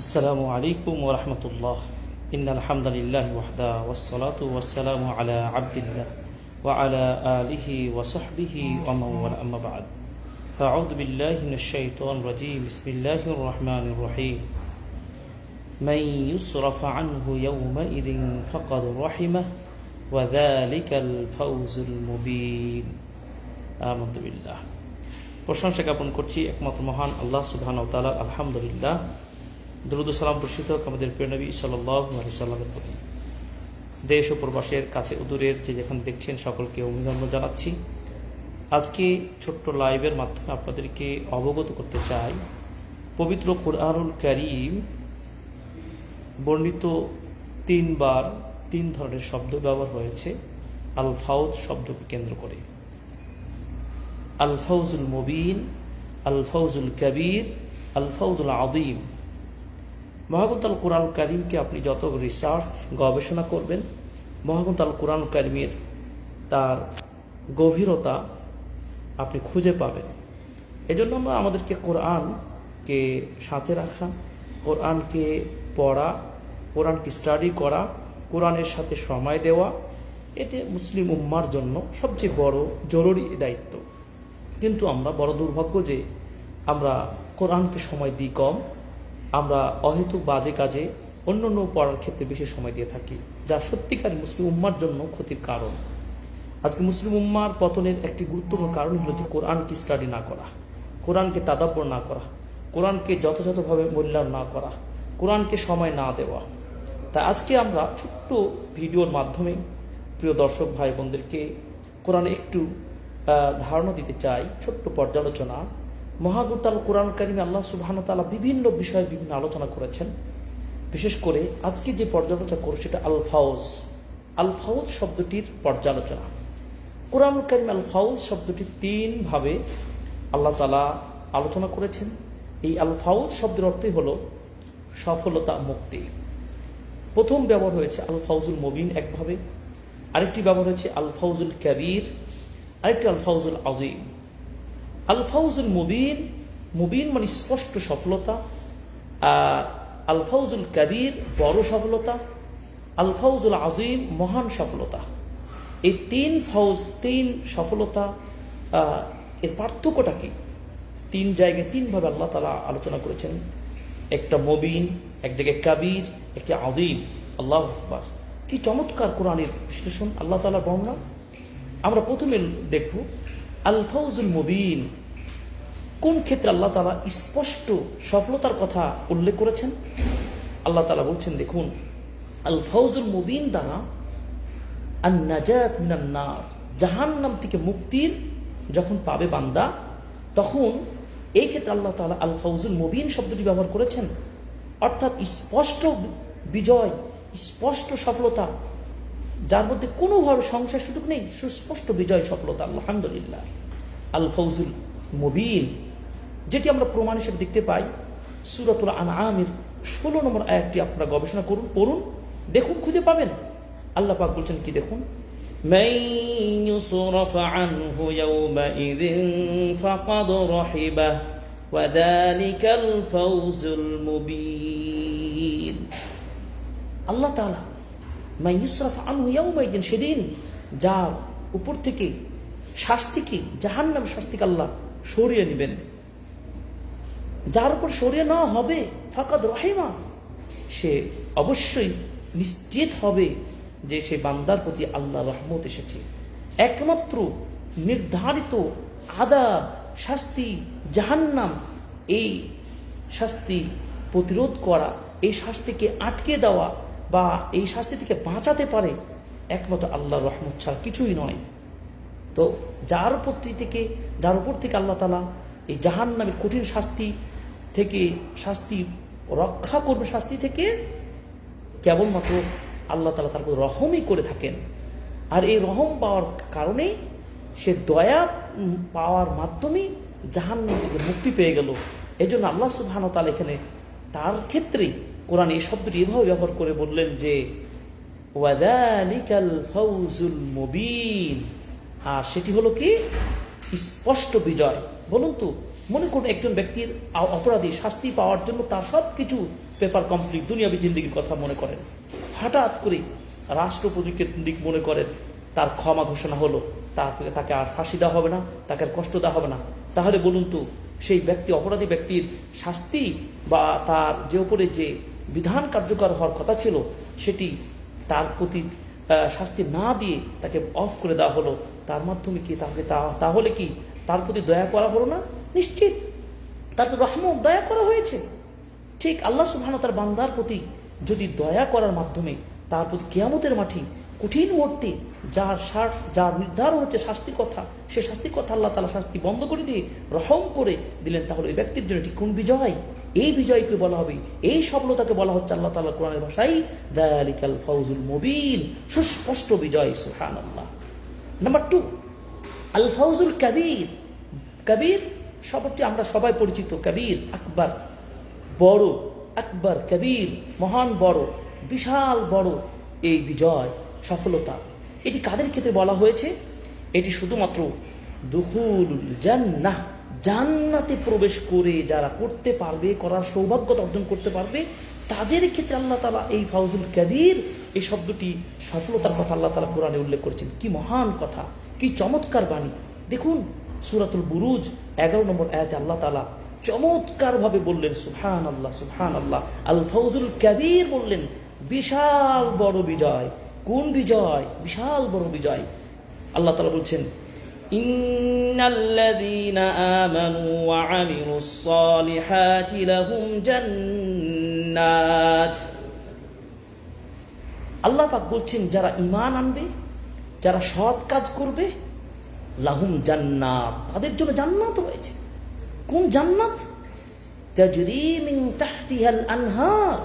السلام عليكم ورحمة الله إن الحمد لله وحده والصلاة والسلام على عبد الله وعلى آله وصحبه ومن والاه أما بعد فأعوذ بالله من الشيطان الرجيم بسم الله الرحمن الرحيم من يصرف عنه يومئذ فقد رحمه وذلك الفوز المبين آمنت بالله প্রশংসা জ্ঞাপন করছি একমাত্র মহান আল্লাহ সুবহান তাআলা আলহামদুলিল্লাহ দরুদ ও সালাম বর্ষিত হোক আমাদের সাল্লাল্লাহু আলাইহি সাল্লামের প্রতি। দেশ ও প্রবাসের কাছে উদূরের যে যেখানে দেখছেন সকলকে অভিনন্দন জানাচ্ছি। আজকে ছোট্ট লাইভের মাধ্যমে আপনাদেরকে অবগত করতে চাই, পবিত্র কোরআনুল করিম বর্ণিত তিনবার তিন ধরনের শব্দ ব্যবহার হয়েছে। আল ফাউজ শব্দকে কেন্দ্র করে। আল ফাউজুল মুবিন আল ফাউজুল কবির আল ফাউজুল আদিম মহাগুন্ত আল কোরআন করিমকে আপনি যত রিসার্চ গবেষণা করবেন মহাগুন্ত আল কোরআন করিমের তার গভীরতা আপনি খুঁজে পাবেন। এজন্য আমরা আমাদেরকে কোরআনকে সাথে রাখা, কোরআনকে পড়া, কোরআনকে স্টাডি করা, কোরআনের সাথে সময় দেওয়া এটি মুসলিম উম্মার জন্য সবচেয়ে বড় জরুরি দায়িত্ব। কিন্তু আমরা বড় দুর্ভাগ্য যে আমরা কোরআনকে সময় দিই কম আমরা অহেতুক বাজে কাজে অন্য অন্য পড়ার ক্ষেত্রে বেশি সময় দিয়ে থাকি, যা সত্যিকার মুসলিম উম্মার জন্য ক্ষতির কারণ। আজকে মুসলিম উম্মার পতনের একটি গুরুত্বপূর্ণ কারণ হলো যে কোরআনকে স্টাডি না করা, কোরআনকে তাদাব্বর না করা, কোরআনকে যথাযথভাবে মূল্যায়ন না করা, কোরআনকে সময় না দেওয়া। তা আজকে আমরা ছোট্ট ভিডিওর মাধ্যমে প্রিয় দর্শক ভাই বোনদেরকে কোরআনে একটু ধারণা দিতে চাই, ছোট্ট পর্যালোচনা। মহাগুতাল কোরআন কারিমে আল্লাহ সুবাহানতালা বিভিন্ন বিষয়ে বিভিন্ন আলোচনা করেছেন। বিশেষ করে আজকে যে পর্যালোচনা করো সেটা আলফাউজ। আলফাউজ শব্দটির পর্যালোচনা। কোরআন কারিম আল ফাউজ শব্দটি তিন ভাবে আল্লাহ তালা আলোচনা করেছেন। এই আল ফাউজ শব্দের অর্থই হল সফলতা মুক্তি। প্রথম ব্যবহার হয়েছে আল ফাউজুল মবিন একভাবে আরেকটি ব্যবহার হয়েছে আল ফাউজুল কবির। আরেকটি আল ফাউজুল আজিম আল ফাউজুল মুবিন মুবিন মানে স্পষ্ট সফলতা, আর আল ফাউজুল কবির বড় সফলতা আল ফাউজুল আজিম মহান সফলতা। এই তিন ফৌজ তিন সফলতা এর পার্থক্যটা কি? তিন জায়গায় তিনভাবে আল্লাহ তালা আলোচনা করেছেন। একটা মবিন, এক জায়গায় কাবির, একটা আদিম আল্লাহ আকবার। কি চমৎকার কোরআনের বিশ্লেষণ, আল্লাহ তালা বর্ণনা। আমরা প্রথমে দেখব আল ফাউজুল মুবিন। কোন ক্ষেত্রে আল্লাহ তালা স্পষ্ট সফলতার কথা উল্লেখ করেছেন? আল্লাহ তালা বলছেন, দেখুন আল ফাউজুল মুবিন দ্বারা আর নাজাত মিনান নার, জাহান্নাম থেকে মুক্তির যখন পাবে বান্দা, তখন এই ক্ষেত্রে আল্লাহ তালা আল ফাউজুল মুবিন শব্দটি ব্যবহার করেছেন। অর্থাৎ স্পষ্ট বিজয়, স্পষ্ট সফলতা যার মধ্যে কোনোভাবে সংসার সুযোগ নেই, সুস্পষ্ট বিজয়, সফলতা, আলহামদুলিল্লাহ। আল ফৌজুল মুবিন, যেটি আমরা প্রমাণ হিসেবে দেখতে পাই, সুরতুল আনআমের ষোলো নম্বর আয়াতটি আপনারা গবেষণা করুন, পড়ুন, দেখুন, খুঁজে পাবেন। আল্লাহ পাক বলছেন, কি দেখুন? আল্লাহ তাআলা মাই ইসরাফ আনহু ইয়াউমাইদিন, সেদিন যার উপর থেকে শাস্তিকে জাহান্নাম শাস্তিকে আল্লাহ সরিয়ে নেবেন। যার উপর সরিয়ে নেওয়া হবে, ফাকাদ রহিমা, সে অবশ্যই নিশ্চিত হবে যে সে বান্দার প্রতি আল্লাহ রহমত এসেছে। একমাত্র নির্ধারিত আদাব, শাস্তি, জাহান্নাম, এই শাস্তি প্রতিরোধ করা, এই শাস্তিকে আটকে দেওয়া বা এই শাস্তি থেকে বাঁচাতে পারে, একমাত্র আল্লাহর রহমত ছাড়া কিছুই নয়। তো যার উপর থেকে যার উপর থেকে আল্লাহ তালা এই জাহান নামের কঠিন শাস্তি থেকে শাস্তি রক্ষা করবে, শাস্তি থেকে কেবলমাত্র আল্লাহ তালা তার রহমই করে থাকেন। আর এই রহম পাওয়ার কারণেই সে দয়া পাওয়ার মাধ্যমেই জাহান্নাম থেকে মুক্তি পেয়ে গেল। এই জন্য আল্লাহ সুবহান তালা এখানে তার ক্ষেত্রে কোরআন এই শব্দটি এভাবে ব্যবহার করে বললেন যে আর সেটি হলো কি? স্পষ্ট বিজয়। বলুন তো, মনে করুন একজন ব্যক্তির অপরাধী শাস্তি পাওয়ার জন্য তার সব কিছু পেপার কমপ্লিট, দুনিয়াবি জিন্দিগির কথা মনে করেন। হঠাৎ করে রাষ্ট্রপতিকে দিক মনে করেন, তার ক্ষমা ঘোষণা হলো তাকে তাকে আর ফাঁসি দেওয়া হবে না, তাকে আর কষ্ট দেওয়া হবে না। তাহলে বলুন তো, সেই ব্যক্তি, অপরাধী ব্যক্তির শাস্তি বা তার যে উপরে যে বিধান কার্যকর হওয়ার কথা ছিল, সেটি তার প্রতি শাস্তি না দিয়ে তাকে অফ করে দেওয়া হলো। তার মাধ্যমে কি তাকে তাহলে কি তার প্রতি দয়া করা হলো না? নিশ্চিত। তার রহম দয়া করা হয়েছে। ঠিক আল্লাহ সুবহান তার বান্দার প্রতি যদি দয়া করার মাধ্যমে তার প্রতি কেয়ামতের মাঠে কঠিন মুহূর্তে যার শাস যার নির্ধারণ হচ্ছে শাস্তি কথা, সে শাস্তি কথা আল্লাহ তালা শাস্তি বন্ধ করে দিয়ে রহম করে দিলেন, তাহলে ওই ব্যক্তির জন্য এটি কোন বিজয়? এই বিজয়কে বলা হবে, এই সফলতাকে বলা হচ্ছে আল্লাহ তালা কোরআনের ভাষায়, দালিকাল ফাউজুল মুবিন, সুস্পষ্ট বিজয় সুহান আল্লাহ নাম্বার টু আল ফাউজুল কাবির। কবির শব্দটি আমরা সবাই পরিচিত, কবির, আকবর, বড়, আকবর, কবির, মহান, বড়, বিশাল, বড় এই বিজয়, সফলতা। এটি কাদের ক্ষেত্রে বলা হয়েছে? এটি শুধুমাত্র দুহুল জান্নাহ জান্নাতে প্রবেশ করে যারা করতে পারবে, করার সৌভাগ্যতা অর্জন করতে পারবে, তাদের ক্ষেত্রে আল্লাহ তালা এই ফাউজুল কবির এই শব্দটি সফলতার কথা আল্লাহ তালা কোরআনে উল্লেখ করেছেন। কি মহান কথা, কি চমৎকার বাণী। দেখুন, সুরাতুল বুরুজ, এগারো নম্বর আয়াতে আল্লাহ তালা চমৎকার ভাবে বললেন সুহান আল্লাহ সুহান আল্লাহ আল ফৌজুল কবির বললেন, বিশাল বড় বিজয়। কোন বিজয়? বিশাল বড় বিজয়। আল্লাহ তালা বলছেন إن الذين آمنوا وعملوا الصالحات لهم جنات আল্লাহ পাক বলছেন যারা ইমান আনবে যারা সৎ কাজ করবে লাহুম জান্নাত তাদের জন্য জান্নাত রয়েছে কোন জান্নাত তাজরি মিন তাহতিহাল আনহার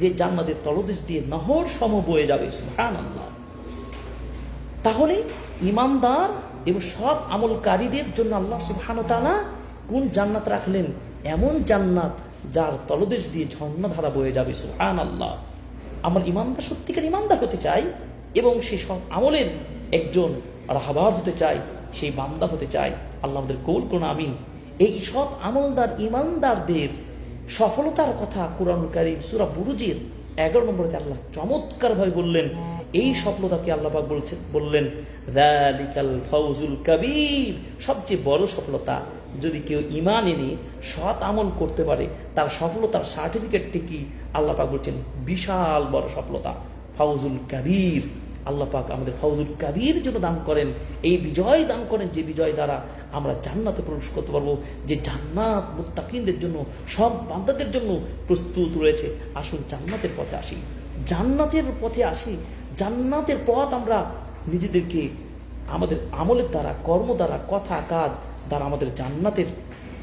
যে জান্নাতের তলদেশ দিয়ে নহর সম বয়ে যাবে সুবহানাল্লাহ তাহলে ইমানদার এবং সৎ আমলকারীদের জন্য আল্লাহ সুবহান তাআলা কোন জান্নাত রাখলেন? এমন জান্নাত যার তলদেশ দিয়ে ঝর্ণাধারা বয়ে যাবে সুবহান আল্লাহ আমার ইমানদার সত্যিকার ইমানদার হতে চাই এবং সেই সৎ আমলের একজন রাহাবার হতে চাই, সেই বান্দা হতে চাই। আল্লাহ আমাদের কৌল করুন, আমিন। এই সৎ আমলদার ইমানদারদের সফলতার কথা কোরআন কারিম সুরা বুরুজের এগারো নম্বরে আল্লাহ চমৎকার ভাবে বললেন এই সফলতাকে আল্লাহ পাক বলছেন বললেন রালিকাল ফাউজুল কবির। সবচেয়ে বড় সফলতা, যদি কেউ ইমান এনে সৎ আমল করতে পারে, তার সফলতার সার্টিফিকেটটি কি? আল্লাহ পাক বলছেন, বিশাল বড় সফলতা, ফাউজুল কবির। আল্লাহ পাক আমাদের ফাউজুল কাবির জন্য দান করেন। এই বিজয় দান করেন, যে বিজয় দ্বারা আমরা জান্নাতে প্রবেশ করতে পারব, যে জান্নাত মুত্তাকিনদের জন্য, সব বান্দাদের জন্য প্রস্তুত রয়েছে। আসুন জান্নাতের পথে আসি। জান্নাতের পথে আসি জান্নাতের পথ আমরা নিজেদেরকে আমাদের আমলের দ্বারা, কর্ম দ্বারা, কথা, কাজ দ্বারা আমাদের জান্নাতের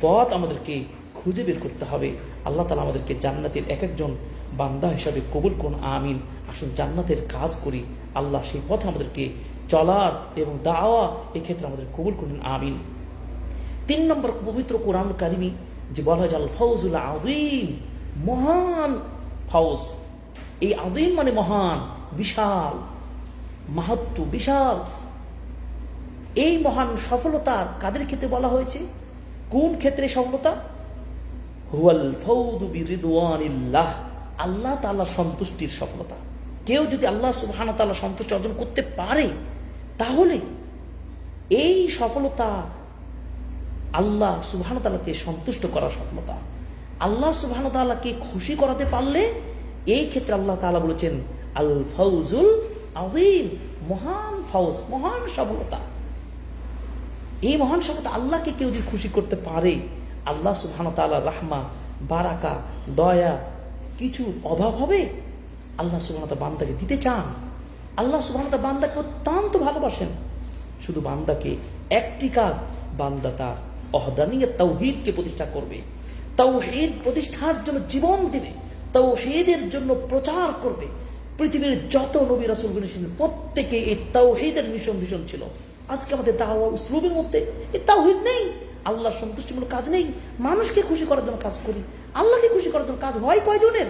পথ আমাদেরকে খুঁজে বের করতে হবে। আল্লাহ তালা আমাদেরকে জান্নাতের এক একজন বান্দা হিসাবে কবুল কোন আমিন। আসুন জান্নাতের কাজ করি। আল্লাহ সেই পথে আমাদেরকে চলার এবং দাওয়া এক্ষেত্রে আমাদের কবুল করুন, আমিন। তিন নম্বর পবিত্র কোরআন কারিমি যে বলা হয় আল ফৌজুল আদিম মহান ফৌজ এই আদিম মানে মহান। বিশাল, মাহাত্ম বিশাল। এই মহান সফলতা কাদের ক্ষেত্রে বলা হয়েছে? কোন ক্ষেত্রে সফলতা? আল্লাহ তাআলা সন্তুষ্টির সফলতা। কেউ যদি আল্লাহ সুবহানাহু ওয়া তাআলা সন্তুষ্টি অর্জন করতে পারে, তাহলে এই সফলতা আল্লাহ সুবহান তাআলাকে সন্তুষ্ট করার সফলতা। আল্লাহ সুবহান তাআলাকে খুশি করাতে পারলে এই ক্ষেত্রে আল্লাহ তাআলা বলেছেন আল ফাউজুল আযীম। মহান ফাউজ মহান সফলতা। এই মহান সফলতা আল্লাহকে কেউ যদি খুশি করতে পারে, আল্লাহ সুবহান তাআলা রাহমা, বারাকা, দয়া কিছু অভাব হবে, আল্লাহ সুবহান বান্দাকে দিতে চান। আল্লাহ সুবহান তাআলা বান্দাকে অত্যন্ত ভালোবাসেন। শুধু বান্দাকে, একটি কাজ, বান্দা তার অহদানিয়া তৌহিদকে প্রতিষ্ঠা করবে। তৌহিদ প্রতিষ্ঠার জন্য জীবন দিবে তৌহিদের জন্য প্রচার করবে। পৃথিবীর যত নবী রাসুলগুলি ছিলেন, প্রত্যেকে এই তৌহিদের মিশন ভীষণ ছিল। আজকে আমাদের দাওয়া উসলুবের মধ্যে এই তৌহিদ নেই। আল্লাহর সন্তুষ্টিমূলক কাজ নেই। মানুষকে খুশি করার জন্য কাজ করি। আল্লাহকে খুশি করার জন্য কাজ হয় কয়জনের?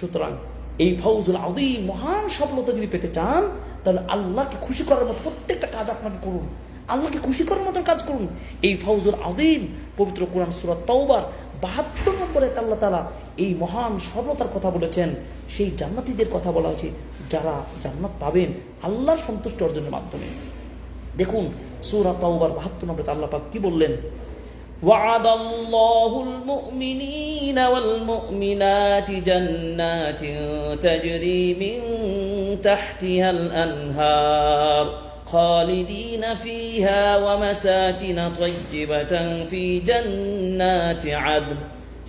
সুতরাং এই ফৌজুল আদিম মহান সফলতা যদি পেতে চান, তাহলে আল্লাহকে খুশি করার মতো প্রত্যেকটা কাজ আপনাকে করুন। আল্লাহকে খুশি করার মতন কাজ করুন। এই ফাউজুল আদিম পবিত্র কোরআন সুরাত তওবার বাহাত্তর নম্বরে আল্লাহ তালা এই মহান সফলতার কথা বলেছেন সেই জান্নাতীদের কথা বলা হয়েছে যারা জান্নাত পাবেন আল্লাহর সন্তুষ্ট অর্জনের মাধ্যমে দেখুন সুরা তাওবার বাহাত্তর নম্বরে আল্লাহ পাক কি বললেন وعد الله المؤمنين والمؤمنات جنات تجري من تحتها الأنهار خالدين فيها ومساكن طيبة في جنات عدن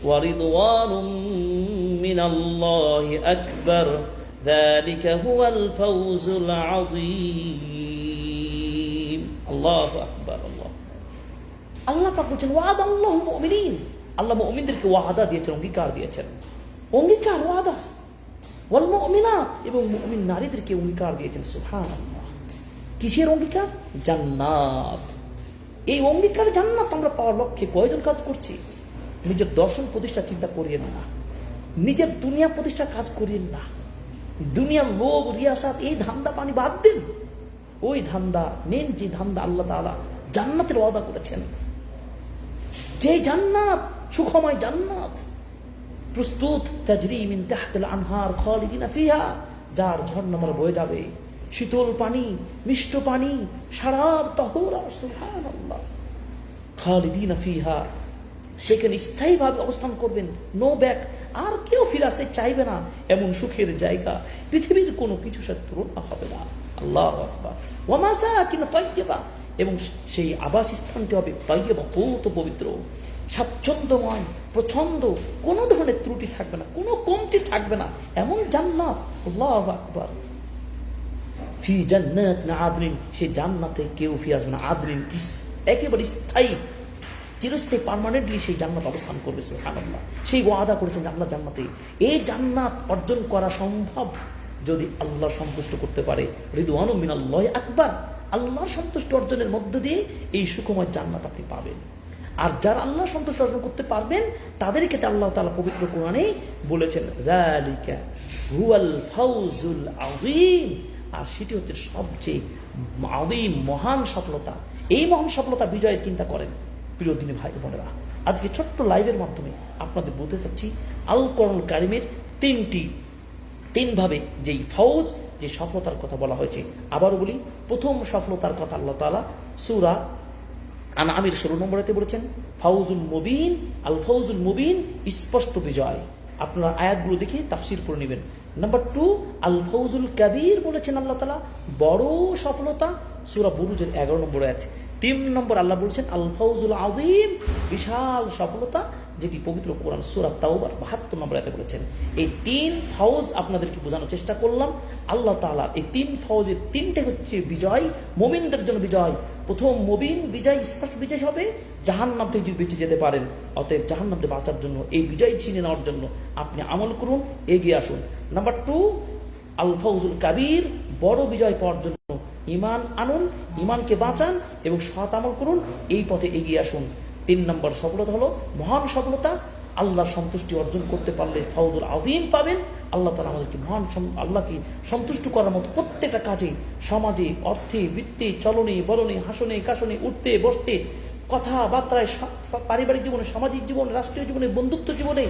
ورضوان من الله أكبر ذلك هو الفوز العظيم الله أكبر الله আল্লাহ পাক বলছেন ওয়াদ আল্লাহ মুমিনিন আল্লাহ মুমিনদেরকে ওয়াদা দিয়েছেন অঙ্গীকার দিয়েছেন অঙ্গীকার ওয়াদা ওয়াল মুমিনাত এবং মুমিন নারীদেরকে অঙ্গীকার দিয়েছেন সুবহানাল্লাহ কিসের অঙ্গীকার? জান্নাত। এই অঙ্গীকার জান্নাত আমরা পাওয়ার লক্ষ্যে কয়জন কাজ করছি? নিজের দর্শন প্রতিষ্ঠা চিন্তা করিয়েন না। নিজের দুনিয়া প্রতিষ্ঠা কাজ করিয়েন না। দুনিয়ার লোভ, রিয়াসাত, এই ধান্দা পানি বাদ দিন। ওই ধান্দা, নেন যে ধান্দা আল্লাহ তাআলা জান্নাতের ওয়াদা করেছেন। যে জান্নাত, সুখময় জান্নাত, প্রস্তুত, তাজরি মিন তাহতিল আনহার খালিদিনা ফিহা, যার ঝর্ণা দ্বারা বয়ে যাবে। শীতল পানি, মিষ্ট পানি, সারার তহরা খালিদিনা ফিহা। সেখানে স্থায়ীভাবে অবস্থান করবেন নো ব্যাক আর কেউ ফিরে আসতে চাইবে না, এমন সুখের জায়গা। পৃথিবীর কোনো কিছু সাথে তুলনা হবে না। আল্লাহ ওয়ামাসা কিনা তৈবা এবং সেই আবাস স্থানটি হবে তৈবা পৌত পবিত্র। স্বাচ্ছন্দ্যময় প্রচণ্ড কোনো ধরনের ত্রুটি থাকবে না, কোনো কমতি থাকবে না। এমন জান্নাত। আল্লাহ আকবার। ফি জান্নাত না আদরিন সেই জান্নাতে কেউ ফিরে আসবে না। আদরিন একেবারে স্থায়ী। চিরস্থায়ী পার্মানেন্টলি সেই জান্নাত অবস্থান করবে, সুবহানাল্লাহ। সেই ওয়াদা করেছেন আল্লাহ জান্নাতে। এই জান্নাত অর্জন করা সম্ভব যদি আল্লাহ সন্তুষ্ট করতে পারে। রিদওয়ানু মিনাল্লাহ আকবার। আল্লাহর সন্তুষ্ট অর্জনের মধ্য দিয়ে এই সুখময় জান্নাত আপনি পাবেন। আর যারা আল্লাহ সন্তুষ্ট অর্জন করতে পারবেন, তাদেরকে আল্লাহ তালা পবিত্র কোরআনে বলেছেন, যালিকা হুয়াল ফাউজুল আযীম। আর সেটি হচ্ছে সবচেয়ে আদিম মহান সফলতা। এই মহান সফলতা বিজয়ের চিন্তা করেন প্রিয় দিনী ভাই বোনেরা। আজকে ছোট্ট লাইভের মাধ্যমে আপনাদের বলতে চাচ্ছি, আল করল কারিমের তিনটি তিনভাবে যেই ফৌজ, যে সফলতার কথা বলা হয়েছে আবার বলি, প্রথম সফলতার কথা আল্লাহ তালা সুরা আন আমির ষোলো নম্বরেতে বলেছেন ফাউজুল মুবিন, আল ফৌজুল মুবিন, স্পষ্ট বিজয়। আপনারা আয়াতগুলো দেখে তাফসির করে নেবেন। নাম্বার টু আল ফৌজুল কাবির বলেছেন আল্লাহ তালা বড় সফলতা সুরা বুরুজের এগারো নম্বর আয়াত। তিন নম্বর আল্লাহ বলছেন আল ফৌজুল আজিম বিশাল সফলতা যেটি পবিত্র কোরআন সুরা তাওবার বাহাত্তর নম্বর আয়াতে বলেছেন, এই তিন ফৌজ আপনাদেরকে বোঝানোর চেষ্টা করলাম। আল্লাহ তাআলা এই তিন ফৌজের তিনটে হচ্ছে বিজয়, মোমিনদের জন্য বিজয়। প্রথম মুবিন বিজয়, স্পষ্ট বিজয় হবে, জাহান্নাম থেকে যদি বেঁচে যেতে পারেন, অতএব জাহান্নাম থেকে বাঁচার জন্য, এই বিজয় ছিনে নেওয়ার জন্য আপনি আমল করুন, এগিয়ে আসুন। নাম্বার টু, আল ফৌজুল কাবির, বড় বিজয় পাওয়ার জন্য ইমান আনুন ইমানকে বাঁচান এবং সৎ আমল করুন, এই পথে এগিয়ে আসুন। তিন নম্বর সফলতা হলো মহান সফলতা। আল্লাহর সন্তুষ্টি অর্জন করতে পারলে ফৌজুল আদিম পাবেন। আল্লাহ তালা আমাদেরকে মহান আল্লাহকে সন্তুষ্ট করার মতো প্রত্যেকটা কাজে সমাজে, অর্থে, বৃত্তি, চলনে, বলনে, হাসনে কাসনে উঠতে, বসতে, কথাবার্তায় পারিবারিক জীবনে, সামাজিক জীবনে, রাষ্ট্রীয় জীবনে, বন্ধুত্ব জীবনে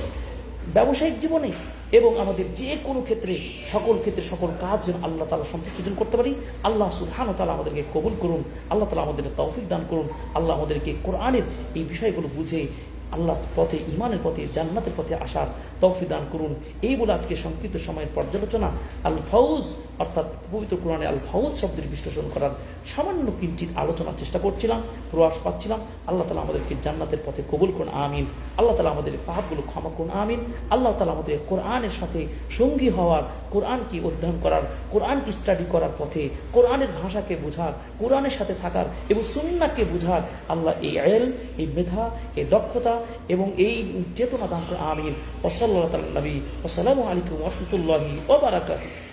ব্যবসায়িক জীবনে এবং আমাদের যে কোনো ক্ষেত্রে, সকল ক্ষেত্রে, সকল কাজ যেন আল্লাহ তালা সন্তুষ্ট অর্জন করতে পারি, আল্লাহ সুবহান তালা আমাদেরকে কবুল করুন, আল্লাহ তালা আমাদের তৌফিক দান করুন, আল্লাহ আমাদেরকে কোরআনের এই বিষয়গুলো বুঝে আল্লাহ পথে ইমানের পথে, জান্নাতের পথে আসার তৌফিক দান করুন। এই বলে আজকে সংক্ষিপ্ত সময়ের পর্যালোচনা আল ফাউজ অর্থাৎ পবিত্র কোরআনে আল ফাউজ শব্দের বিশ্লেষণ করার সামান্য কিঞ্চিত আলোচনার চেষ্টা করছিলাম, প্রয়াস পাচ্ছিলাম। আল্লাহ তালা আমাদেরকে জান্নাতের পথে কবুল করুন, আমিন। আল্লাহ তালা আমাদের পাপগুলো ক্ষমা করুন, আমিন। আল্লাহ তালা আমাদের কোরআনের সাথে সঙ্গী হওয়ার, কোরআনকে অধ্যয়ন করার, কোরআনকে স্টাডি করার পথে, কোরআনের ভাষাকে বোঝার, কোরআনের সাথে থাকার এবং সুন্নাকে বোঝার আল্লাহ এই আয়েল এই মেধা, এই দক্ষতা এবং এই চেতনা দান করে আমিন। ওসল্লাহ তাল্লাবী আসসালামু আলাইকুম রহমতুল্লাহি ওবরাকাতুহ